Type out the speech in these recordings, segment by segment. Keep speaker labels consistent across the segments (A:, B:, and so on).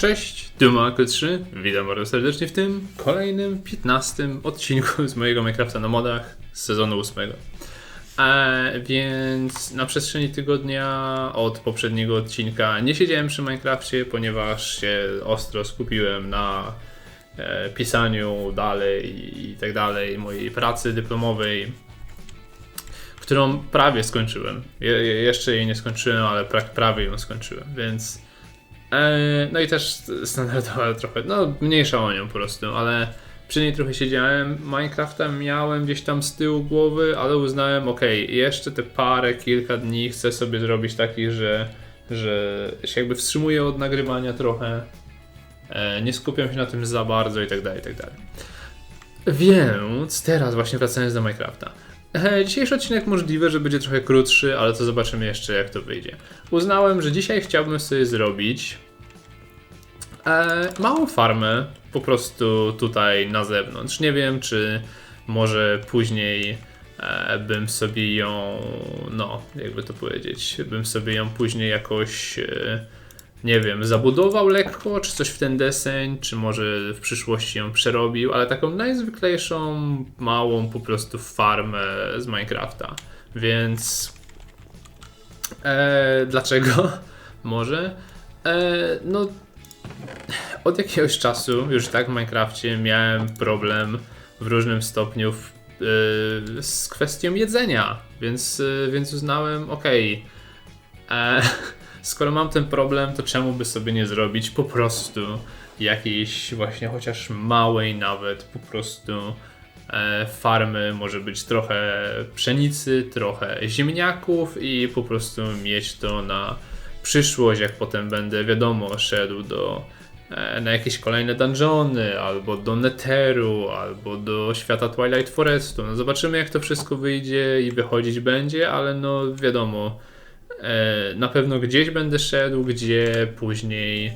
A: Cześć, tu Marko 3. Witam bardzo serdecznie w tym kolejnym 15 odcinku z mojego Minecrafta na modach z sezonu 8. E, więc na przestrzeni tygodnia od poprzedniego odcinka nie siedziałem przy Minecrafcie, ponieważ się ostro skupiłem na e, pisaniu dalej i tak dalej, mojej pracy dyplomowej, którą prawie skończyłem. Je, jeszcze jej nie skończyłem, ale pra, prawie ją skończyłem, więc no i też standardowa trochę, no mniejsza o nią po prostu, ale przy niej trochę siedziałem. Minecrafta miałem gdzieś tam z tyłu głowy, ale uznałem, ok, jeszcze te parę, kilka dni chcę sobie zrobić takich, że, że się jakby wstrzymuję od nagrywania trochę, e, nie skupiam się na tym za bardzo i tak dalej, i tak dalej. Więc teraz właśnie wracając do Minecrafta. Dzisiejszy odcinek możliwe, że będzie trochę krótszy, ale to zobaczymy jeszcze jak to wyjdzie. Uznałem, że dzisiaj chciałbym sobie zrobić e, małą farmę po prostu tutaj na zewnątrz. Nie wiem, czy może później e, bym sobie ją, no, jakby to powiedzieć, bym sobie ją później jakoś, e, nie wiem, zabudował lekko, czy coś w ten deseń, czy może w przyszłości ją przerobił, ale taką najzwyklejszą, małą po prostu farmę z Minecrafta. Więc e, dlaczego? Może? E, no od jakiegoś czasu już tak w Minecrafcie miałem problem w różnym stopniu w, yy, z kwestią jedzenia, więc, yy, więc uznałem, okej, okay, skoro mam ten problem, to czemu by sobie nie zrobić po prostu jakiejś właśnie chociaż małej nawet po prostu e, farmy, może być trochę pszenicy, trochę ziemniaków i po prostu mieć to na przyszłość, jak potem będę, wiadomo, szedł do, e, na jakieś kolejne dungeony, albo do Netheru, albo do świata Twilight Forestu. No zobaczymy, jak to wszystko wyjdzie i wychodzić będzie, ale no wiadomo, na pewno gdzieś będę szedł, gdzie później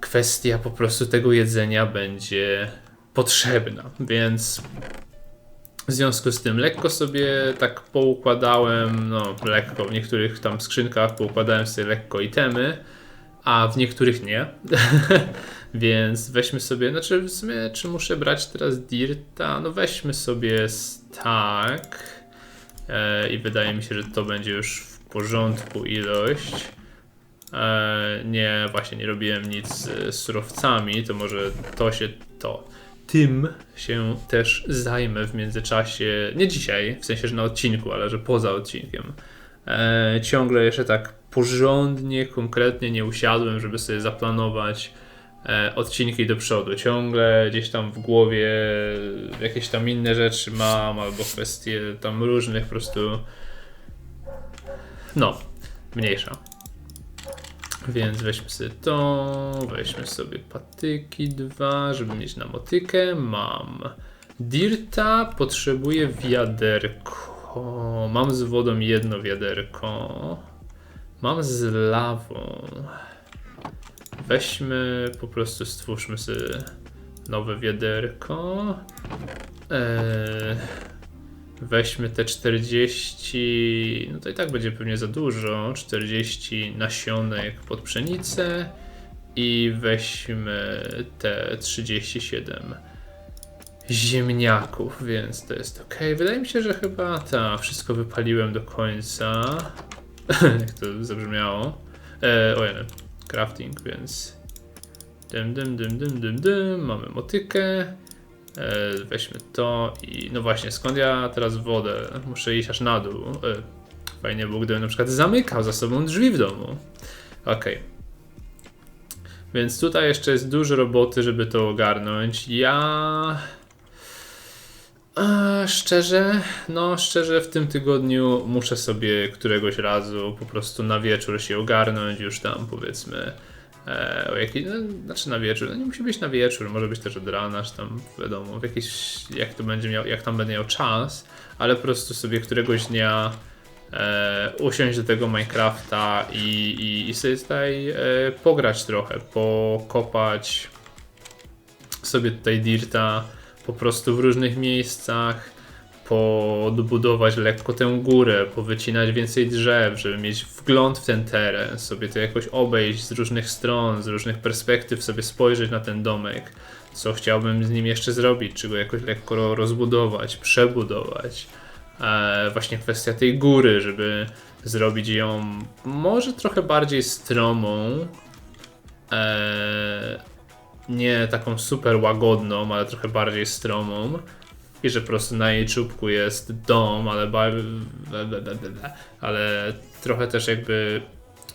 A: kwestia po prostu tego jedzenia będzie potrzebna, więc w związku z tym lekko sobie tak poukładałem, no lekko, w niektórych tam skrzynkach poukładałem sobie lekko itemy, a w niektórych nie. Więc weźmy sobie, znaczy w sumie, czy muszę brać teraz Dirta? No weźmy sobie tak. E, I wydaje mi się, że to będzie już w porządku ilość. E, nie, właśnie nie robiłem nic z surowcami, to może to się to tym się też zajmę w międzyczasie, nie dzisiaj, w sensie, że na odcinku, ale że poza odcinkiem. E, ciągle jeszcze tak porządnie, konkretnie nie usiadłem, żeby sobie zaplanować e, odcinki do przodu. Ciągle gdzieś tam w głowie jakieś tam inne rzeczy mam, albo kwestie tam różnych po prostu. No, mniejsza. Więc weźmy sobie to, weźmy sobie patyki dwa, żeby mieć na motykę. Mam dirta, potrzebuję wiaderko. Mam z wodą jedno wiaderko. Mam z lawą. Weźmy, po prostu stwórzmy sobie nowe wiaderko. Eee, Weźmy te 40, no to i tak będzie pewnie za dużo, 40 nasionek pod pszenicę i weźmy te 37 ziemniaków, więc to jest ok. Wydaje mi się, że chyba ta wszystko wypaliłem do końca. Jak to zabrzmiało. E, o crafting, więc dym, dym, dym, dym, dym, dym. Mamy motykę. E, weźmy to i no właśnie, skąd ja teraz wodę? Muszę iść aż na dół. E, fajnie było, gdybym na przykład zamykał za sobą drzwi w domu. Ok. Więc tutaj jeszcze jest dużo roboty, żeby to ogarnąć. Ja... E, szczerze, no szczerze w tym tygodniu muszę sobie któregoś razu po prostu na wieczór się ogarnąć, już tam powiedzmy o jakiej, no, znaczy na wieczór, no nie musi być na wieczór, może być też od rana, czy tam wiadomo, w jakiś, jak to będzie miał, jak tam będę miał czas, ale po prostu sobie któregoś dnia e, usiąść do tego Minecrafta i, i, i sobie tutaj e, pograć trochę, pokopać sobie tutaj dirta po prostu w różnych miejscach, podbudować lekko tę górę, powycinać więcej drzew, żeby mieć wgląd w ten teren, sobie to jakoś obejść z różnych stron, z różnych perspektyw, sobie spojrzeć na ten domek, co chciałbym z nim jeszcze zrobić, czy go jakoś lekko rozbudować, przebudować. E, właśnie kwestia tej góry, żeby zrobić ją może trochę bardziej stromą, e, nie taką super łagodną, ale trochę bardziej stromą. I że po prostu na jej czubku jest dom, ale, ale trochę też jakby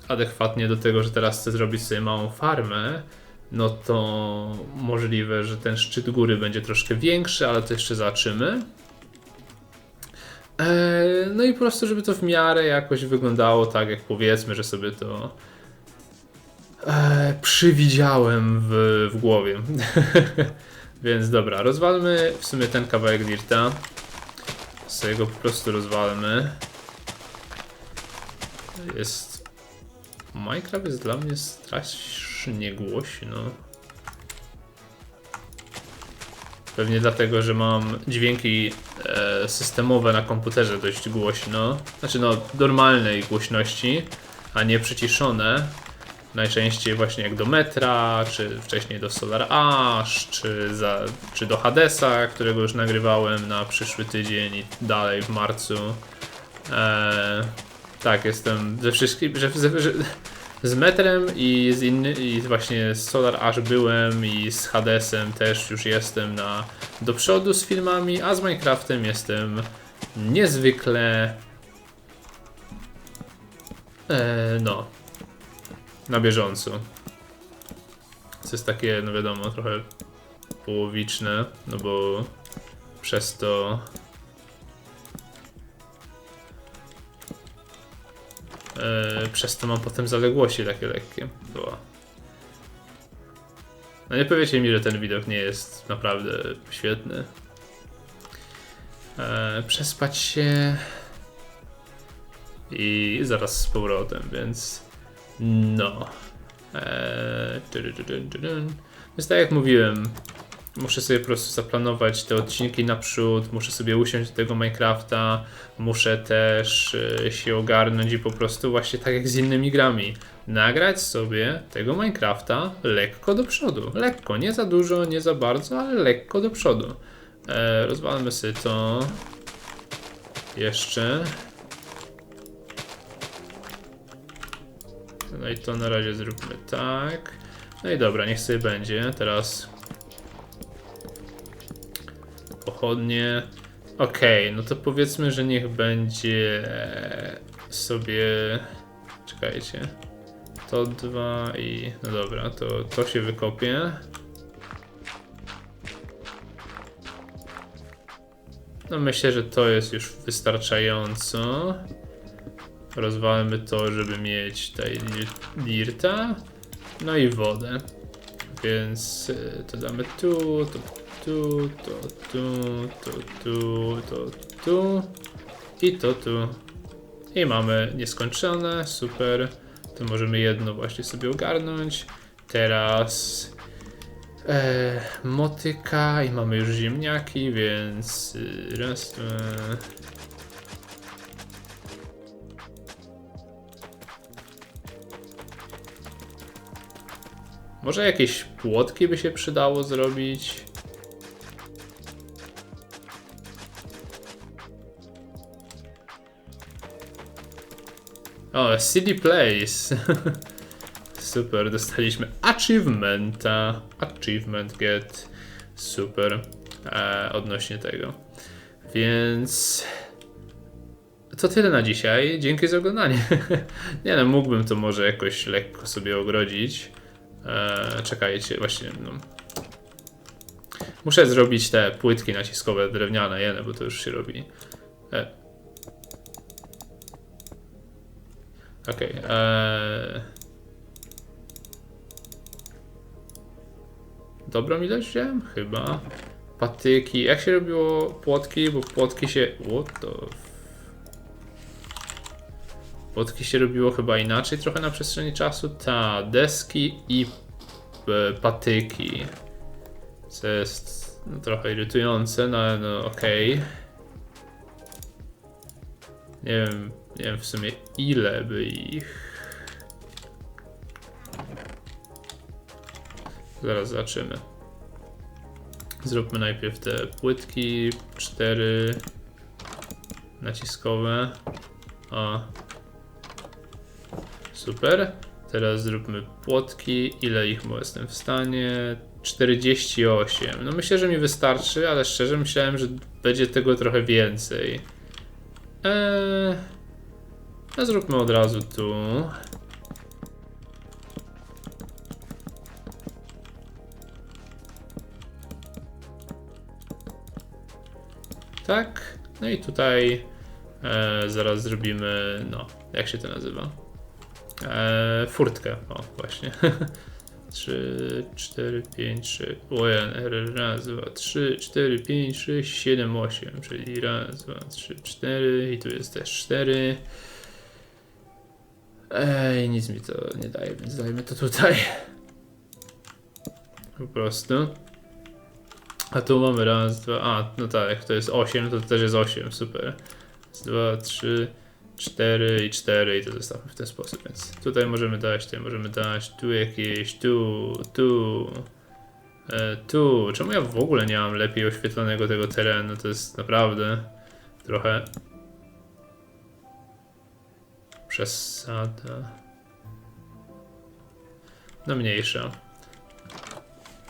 A: adekwatnie do tego, że teraz chcę zrobić sobie małą farmę, no to możliwe, że ten szczyt góry będzie troszkę większy, ale to jeszcze zobaczymy. Eee, No i po prostu, żeby to w miarę jakoś wyglądało tak, jak powiedzmy, że sobie to e, przywidziałem w, w głowie. Więc dobra, rozwalmy w sumie ten kawałek dirta. Sobie go po prostu rozwalmy. Jest... Minecraft jest dla mnie strasznie głośno. Pewnie dlatego, że mam dźwięki e, systemowe na komputerze dość głośno. Znaczy no, normalnej głośności, a nie przyciszone. Najczęściej właśnie jak do Metra, czy wcześniej do Solar Ash, czy, za, czy do Hadesa, którego już nagrywałem na przyszły tydzień i dalej w marcu. E, tak, jestem ze wszystkim, że, że, że z Metrem i z inny, i właśnie z Solar Ash byłem i z Hadesem też już jestem na do przodu z filmami, a z Minecraftem jestem niezwykle e, no bieżąco. Co jest takie, no wiadomo, trochę połowiczne, no bo przez to e, przez to mam potem zaległości takie lekkie. Była. No nie powiecie mi, że ten widok nie jest naprawdę świetny. E, przespać się i zaraz z powrotem, więc no. Eee, tyry. Więc tak jak mówiłem, muszę sobie po prostu zaplanować te odcinki naprzód, muszę sobie usiąść do tego Minecrafta, muszę też e, się ogarnąć i po prostu właśnie tak jak z innymi grami, nagrać sobie tego Minecrafta lekko do przodu. Lekko, nie za dużo, nie za bardzo, ale lekko do przodu. E, rozwalmy sobie to. Jeszcze. No i to na razie zróbmy tak. No i dobra, niech sobie będzie. Teraz pochodnie. Okej, no to powiedzmy, że niech będzie sobie. Czekajcie. To dwa i. No dobra, to, to się wykopie. No myślę, że to jest już wystarczająco. Rozwalmy to, żeby mieć tutaj dir- dirta. No i wodę. Więc y, to damy tu, to tu, to tu, to tu, to tu i to tu. I mamy nieskończone, super. To możemy jedno właśnie sobie ogarnąć. Teraz e, motyka i mamy już ziemniaki, więc y, raz, dwa, Może jakieś płotki by się przydało zrobić? O, CD Place. Super, dostaliśmy achievementa. Achievement get. Super. E, odnośnie tego. Więc to tyle na dzisiaj. Dzięki za oglądanie. Nie no, mógłbym to może jakoś lekko sobie ogrodzić. Eee, czekajcie, właśnie. No. Muszę zrobić te płytki naciskowe drewniane, jene, bo to już się robi. E. Okej. eee. Dobrą wziąłem? Chyba. Patyki. Jak się robiło płotki? Bo płotki się. What the Płotki się robiło chyba inaczej trochę na przestrzeni czasu. Ta, deski i e, patyki. Co jest no, trochę irytujące, no ale no okej. Nie wiem, nie wiem w sumie ile by ich. Zaraz zobaczymy. Zróbmy najpierw te płytki, cztery naciskowe. O. Super. Teraz zróbmy płotki. Ile ich jestem w stanie? 48. No myślę, że mi wystarczy, ale szczerze myślałem, że będzie tego trochę więcej. Eee, no zróbmy od razu tu. Tak. No i tutaj e, zaraz zrobimy, no, jak się to nazywa? E, furtkę, o właśnie. 3, 4, 5, 6. Ojej, raz, dwa, 3, 4, 5, 6, 7, 8. Czyli raz, dwa, 3, 4 i tu jest też 4. Ej, nic mi to nie daje, więc dajmy to tutaj. Po prostu. A tu mamy raz, dwa, a no tak, jak to jest 8, to też jest 8, super. Raz, dwa, trzy, cztery i cztery i to zostawmy w ten sposób, więc tutaj możemy dać, tutaj możemy dać, tu jakieś, tu, tu, e, tu. Czemu ja w ogóle nie mam lepiej oświetlonego tego terenu? To jest naprawdę trochę przesada. No mniejsza.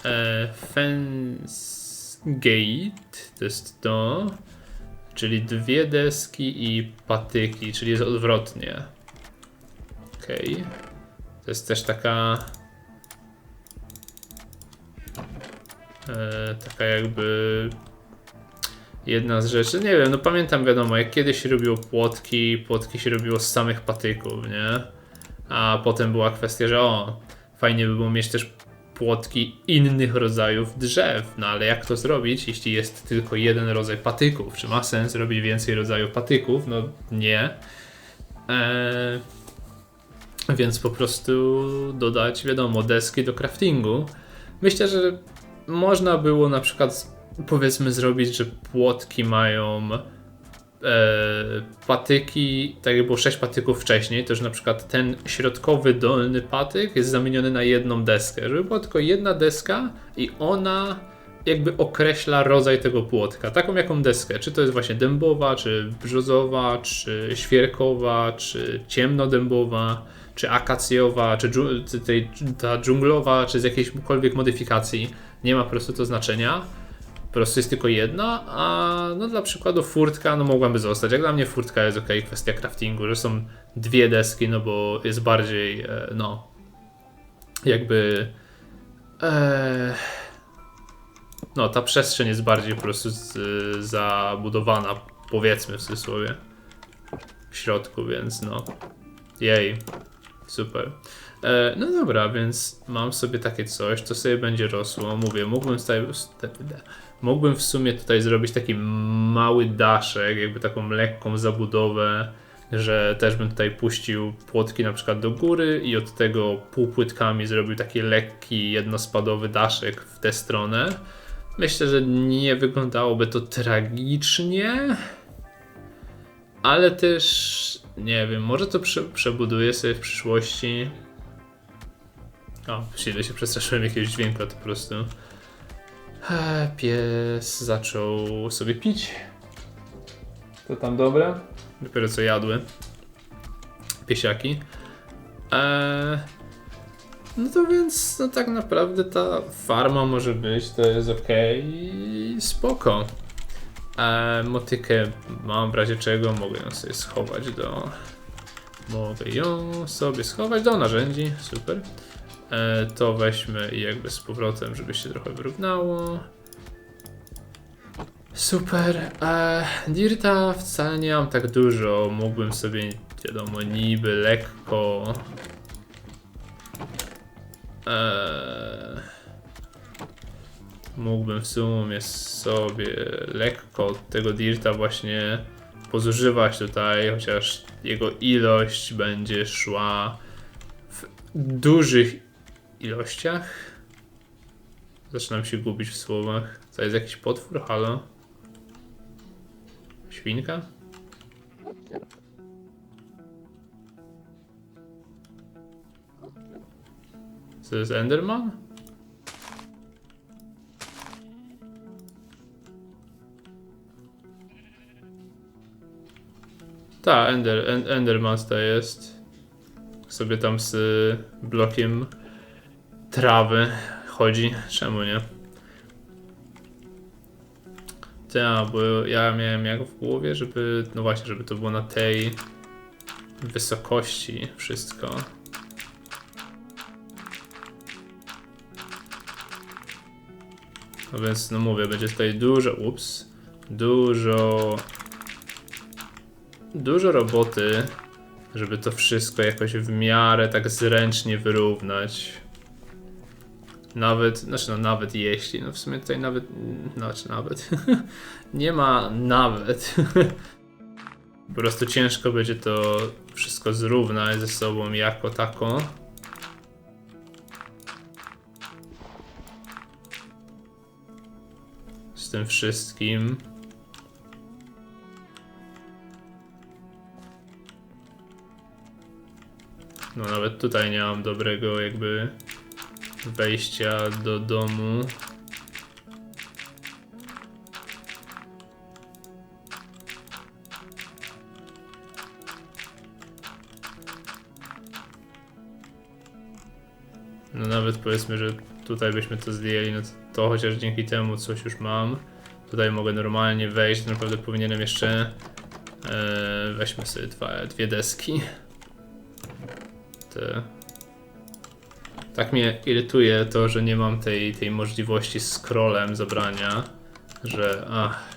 A: E, fence gate to jest to. Czyli dwie deski i patyki, czyli jest odwrotnie. Okej. To jest też taka. E, taka jakby. Jedna z rzeczy, nie wiem, no pamiętam wiadomo, jak kiedyś się robiło płotki, płotki się robiło z samych patyków, nie? A potem była kwestia, że o, fajnie by było mieć też płotki innych rodzajów drzew. No ale jak to zrobić, jeśli jest tylko jeden rodzaj patyków? Czy ma sens robić więcej rodzajów patyków? No nie. Eee, więc po prostu dodać, wiadomo, deski do craftingu. Myślę, że można było na przykład powiedzmy zrobić, że płotki mają patyki, tak jak było 6 patyków wcześniej, to że na przykład ten środkowy dolny patyk jest zamieniony na jedną deskę, żeby była tylko jedna deska i ona jakby określa rodzaj tego płotka, taką jaką deskę, czy to jest właśnie dębowa, czy brzozowa, czy świerkowa, czy ciemnodębowa, czy akacjowa, czy dżu- tej, ta dżunglowa, czy z jakiejśkolwiek modyfikacji, nie ma po prostu to znaczenia prostu jest tylko jedna, a no dla przykładu furtka, no mogłaby zostać. Jak dla mnie furtka jest ok, kwestia craftingu, że są dwie deski, no bo jest bardziej, e, no, jakby, e, no ta przestrzeń jest bardziej po prostu z, zabudowana, powiedzmy w cudzysłowie, w środku, więc no, jej, super. E, no dobra, więc mam sobie takie coś, co sobie będzie rosło. Mówię, mógłbym tutaj, mógłbym w sumie tutaj zrobić taki mały daszek, jakby taką lekką zabudowę, że też bym tutaj puścił płotki na przykład do góry i od tego półpłytkami zrobił taki lekki, jednospadowy daszek w tę stronę. Myślę, że nie wyglądałoby to tragicznie, ale też nie wiem, może to prze, przebuduję sobie w przyszłości. O, źle się przestraszyłem jakiegoś dźwięku, to po prostu. E, Pies zaczął sobie pić. To tam dobre? Dopiero co jadły. Piesiaki. E, no to więc, no tak naprawdę ta farma może być, to jest ok i spoko. E, motykę mam w razie czego, mogę ją sobie schować do... Mogę ją sobie schować do narzędzi, super. E, to weźmy i jakby z powrotem, żeby się trochę wyrównało. Super. E, Dirta wcale nie mam tak dużo. Mógłbym sobie, wiadomo, niby lekko. E, mógłbym w sumie sobie lekko tego Dirta właśnie pozużywać tutaj, chociaż jego ilość będzie szła w dużych ilościach? Zaczynam się gubić w słowach. To jest jakiś potwór? Halo? Świnka? To jest Enderman? Ta, Ender, Enderman to jest. Sobie tam z blokiem trawy chodzi. Czemu nie? Tak, bo ja miałem jak w głowie, żeby, no właśnie, żeby to było na tej wysokości wszystko. No więc, no mówię, będzie tutaj dużo, ups, dużo, dużo roboty, żeby to wszystko jakoś w miarę tak zręcznie wyrównać. Nawet, znaczy no nawet jeśli, no w sumie tutaj nawet, znaczy nawet, nie ma nawet. Po prostu ciężko będzie to wszystko zrównać ze sobą jako tako. Z tym wszystkim. No nawet tutaj nie mam dobrego jakby wejścia do domu. No nawet powiedzmy, że tutaj byśmy to zdjęli, no to, to chociaż dzięki temu coś już mam. Tutaj mogę normalnie wejść, naprawdę powinienem jeszcze e, weźmy sobie dwa, dwie deski. Te. Tak mnie irytuje to, że nie mam tej, tej możliwości scrollem zabrania, że ach.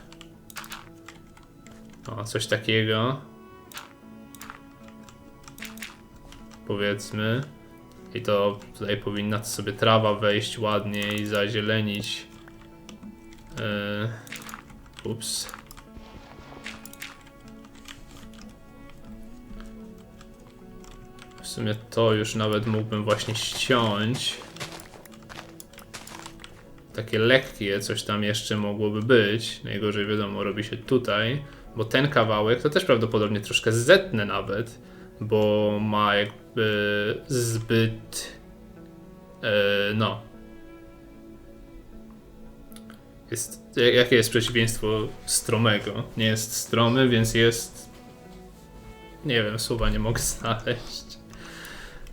A: O, coś takiego. Powiedzmy. I to tutaj powinna sobie trawa wejść ładnie i zazielenić. Yy, ups. Sumie to już nawet mógłbym właśnie ściąć. Takie lekkie coś tam jeszcze mogłoby być. Najgorzej wiadomo robi się tutaj, bo ten kawałek to też prawdopodobnie troszkę zetnę nawet, bo ma jakby zbyt e, no jest, jakie jest przeciwieństwo stromego? Nie jest stromy, więc jest nie wiem, słowa nie mogę znaleźć.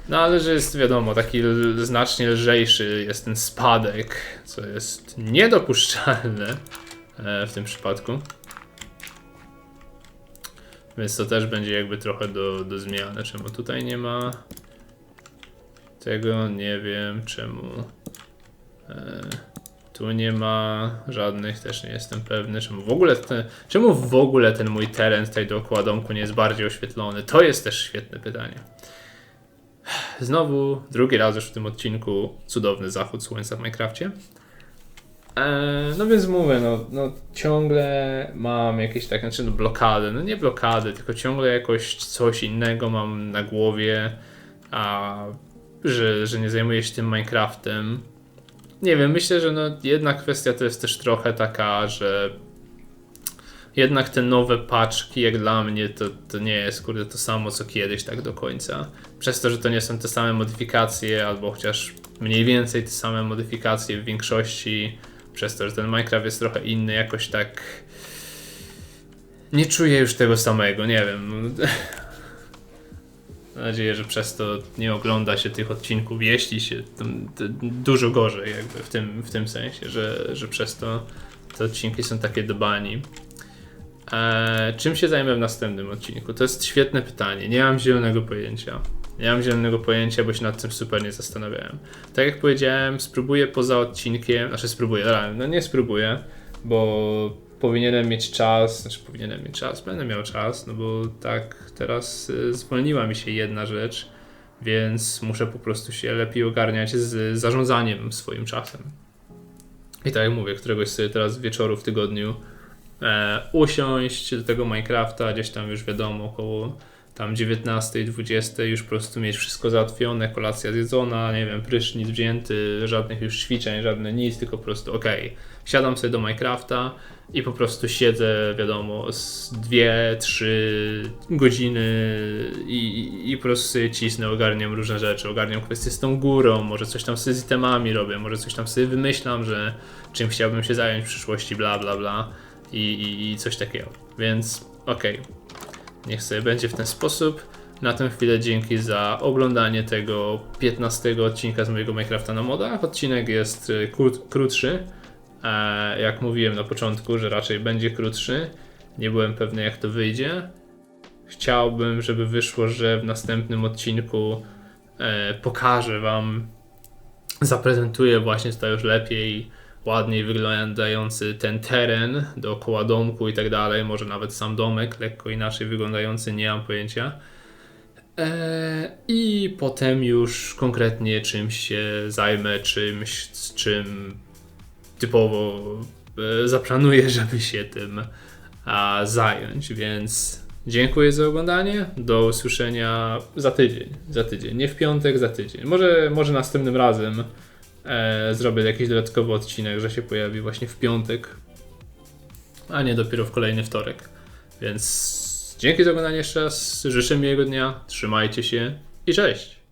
A: No ale że jest wiadomo, taki znacznie lżejszy jest ten spadek, co jest niedopuszczalne e, w tym przypadku. Więc to też będzie jakby trochę do, do zmiany. Czemu tutaj nie ma tego? Nie wiem czemu. E, tu nie ma żadnych, też nie jestem pewny. Czemu w ogóle ten, czemu w ogóle ten mój teren tutaj dookoła domku nie jest bardziej oświetlony? To jest też świetne pytanie. Znowu, drugi raz już w tym odcinku cudowny zachód słońca w Minecrafcie. Eee, no więc mówię, no, no ciągle mam jakieś takie, znaczy no blokady, no nie blokady, tylko ciągle jakoś coś innego mam na głowie, a że, że nie zajmuję się tym Minecraftem. Nie wiem, myślę, że no jedna kwestia to jest też trochę taka, że jednak te nowe paczki, jak dla mnie, to, to nie jest kurde to samo co kiedyś tak do końca. Przez to, że to nie są te same modyfikacje, albo chociaż mniej więcej te same modyfikacje w większości, przez to, że ten Minecraft jest trochę inny, jakoś tak nie czuję już tego samego, nie wiem. Mam nadzieję, że przez to nie ogląda się tych odcinków, jeśli się dużo gorzej jakby w tym, w tym sensie, że, że przez to te odcinki są takie dbani. Eee, czym się zajmę w następnym odcinku? To jest świetne pytanie. Nie mam zielonego pojęcia. Nie mam zielonego pojęcia, bo się nad tym super nie zastanawiałem. Tak jak powiedziałem, spróbuję poza odcinkiem, znaczy spróbuję, no nie spróbuję, bo powinienem mieć czas, znaczy powinienem mieć czas, będę miał czas, no bo tak teraz y, zwolniła mi się jedna rzecz, więc muszę po prostu się lepiej ogarniać z zarządzaniem swoim czasem. I tak jak mówię, któregoś sobie teraz wieczoru w tygodniu e, usiąść do tego Minecrafta, gdzieś tam już wiadomo, około tam 19, 20 już po prostu mieć wszystko załatwione, kolacja zjedzona, nie wiem, prysznic wzięty, żadnych już ćwiczeń, żadne nic, tylko po prostu okej, siadam sobie do Minecrafta i po prostu siedzę, wiadomo, z 2-3 godziny i, i po prostu sobie cisnę, ogarniam różne rzeczy, ogarniam kwestie z tą górą, może coś tam sobie z itemami robię, może coś tam sobie wymyślam, że czym chciałbym się zająć w przyszłości, bla bla bla i, i, i coś takiego, więc okej. Niech sobie będzie w ten sposób. Na tę chwilę dzięki za oglądanie tego 15 odcinka z mojego Minecrafta na modach. Odcinek jest y, krót, krótszy. E, jak mówiłem na początku, że raczej będzie krótszy. Nie byłem pewny jak to wyjdzie. Chciałbym, żeby wyszło, że w następnym odcinku e, pokażę Wam, zaprezentuję właśnie tutaj już lepiej, ładniej wyglądający ten teren dookoła domku i tak dalej, może nawet sam domek lekko inaczej wyglądający, nie mam pojęcia. Eee, I potem już konkretnie czymś się zajmę, czymś, z czym typowo e, zaplanuję, żeby się tym a, zająć, więc dziękuję za oglądanie. Do usłyszenia za tydzień. Za tydzień, nie w piątek, za tydzień. Może, może następnym razem e, zrobię jakiś dodatkowy odcinek, że się pojawi właśnie w piątek, a nie dopiero w kolejny wtorek. Więc dzięki za oglądanie jeszcze raz. Życzę miłego dnia, trzymajcie się i cześć!